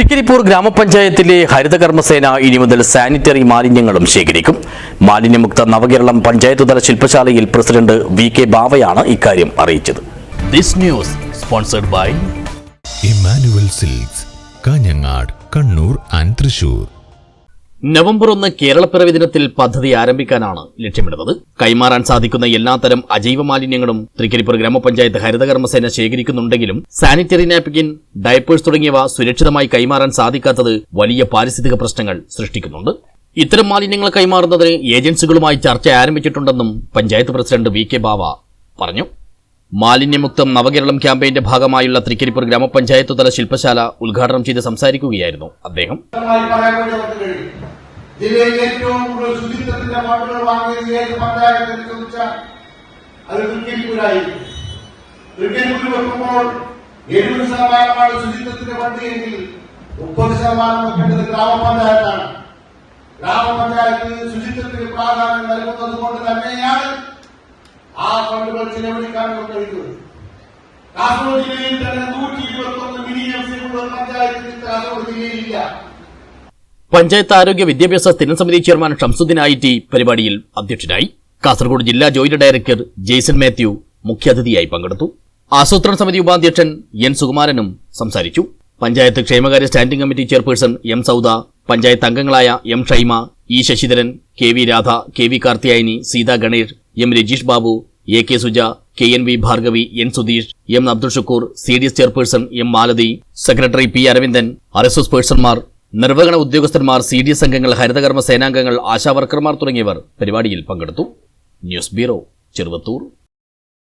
തൃക്കരിപ്പൂർ ഗ്രാമപഞ്ചായത്തിലെ ഹരിതകർമ്മസേന ഇനി മുതൽ സാനിറ്ററി മാലിന്യങ്ങളും ശേഖരിക്കും. മാലിന്യമുക്ത നവകേരളം പഞ്ചായത്ത് തല ശില്പശാലയിൽ പ്രസിഡന്റ് വി കെ ബാവയാണ് ഇക്കാര്യം അറിയിച്ചത്. This news sponsored by silks Kanhangad Kannur and Thrissur November ഒന്ന് കേരളപ്പിറവി ദിനത്തിൽ പദ്ധതി ആരംഭിക്കാനാണ് ലക്ഷ്യമിടുന്നത്. കൈമാറാൻ സാധിക്കുന്ന എല്ലാത്തരം അജൈവ മാലിന്യങ്ങളും തൃക്കരിപ്പൂർ ഗ്രാമപഞ്ചായത്ത് ഹരിതകർമ്മസേന ശേഖരിക്കുന്നുണ്ടെങ്കിലും സാനിറ്ററി നാപ്കിൻ ഡയപ്പേഴ്സ് തുടങ്ങിയവ സുരക്ഷിതമായി കൈമാറാൻ സാധിക്കാത്തത് വലിയ പാരിസ്ഥിതിക പ്രശ്നങ്ങൾ സൃഷ്ടിക്കുന്നുണ്ട്. ഇത്തരം മാലിന്യങ്ങൾ കൈമാറുന്നതിന് ഏജൻസികളുമായി ചർച്ച ആരംഭിച്ചിട്ടുണ്ടെന്നും panchayat president V K Bava പറഞ്ഞു. മാലിന്യമുക്തം നവകേരളം ക്യാമ്പയിന്റെ ഭാഗമായുള്ള തൃക്കരിപ്പൂർ ഗ്രാമപഞ്ചായത്ത് തല ശില്പശാല ഉദ്ഘാടനം ചെയ്ത് സംസാരിക്കുകയായിരുന്നു അദ്ദേഹം. ജില്ലയിൽ ഏറ്റവും കൂടുതൽ ശുചിത്വത്തിന്റെ വോട്ടുകൾ വാങ്ങിയത് ഏത് പഞ്ചായത്തിൽ ചോദിച്ചാൽ അത് തൃക്കരിപ്പൂരായിരിക്കും തൃക്കരിപ്പൂർ വെക്കുമ്പോൾ എഴുപത് ശതമാനമാണ് ശുചിത്വത്തിന്റെ എങ്കിൽ മുപ്പത് ശതമാനം വെക്കേണ്ടത് ഗ്രാമപഞ്ചായത്താണ്. ഗ്രാമപഞ്ചായത്ത് ശുചിത്വത്തിന് പ്രാധാന്യം നൽകുന്നത് കൊണ്ട് തന്നെയാണ് ആ ഫണ്ടുകൾ ചെലവഴിക്കാൻ നമുക്ക് കഴിയുന്നത് കാസർഗോഡ് ജില്ലയിൽ തന്നെ നൂറ്റി ഇരുപത്തി ഒന്ന് ഉള്ള പഞ്ചായത്തിൽ കാസർഗോഡ് ജില്ലയിലില്ല പഞ്ചായത്ത് ആരോഗ്യ വിദ്യാഭ്യാസ സ്ഥിരം സമിതി ചെയർമാൻ ഷംസുദ്ദീൻ ഐ ടി പരിപാടിയിൽ അധ്യക്ഷനായി കാസർഗോഡ് ജില്ലാ ജോയിന്റ് ഡയറക്ടർ ജെയ്സൺ മാത്യു മുഖ്യാതിഥിയായി പങ്കെടുത്തു. ആസൂത്രണ സമിതി ഉപാധ്യക്ഷൻ എൻ സുകുമാരനും സംസാരിച്ചു. പഞ്ചായത്ത് ക്ഷേമകാര്യ standing committee chairperson M Sauda panchayat അംഗങ്ങളായ M Shaima E Sasidharan K V Radha K V Karthiyayani Seetha Ganesh M Rajeesh Babu A K Suja K N V Bhargavi N Sudheesh M Abdul Shukoor C D S chairperson M Malathi secretary P Aravindan R S S പേഴ്സൺമാർ നിർവഹണ ഉദ്യോഗസ്ഥന്മാർ C D S അംഗങ്ങൾ ഹരിതകർമ്മ സേനാംഗങ്ങൾ ആശാവർക്കർമാർ തുടങ്ങിയവർ പരിപാടിയിൽ പങ്കെടുത്തു. News bureau Cheruvathur.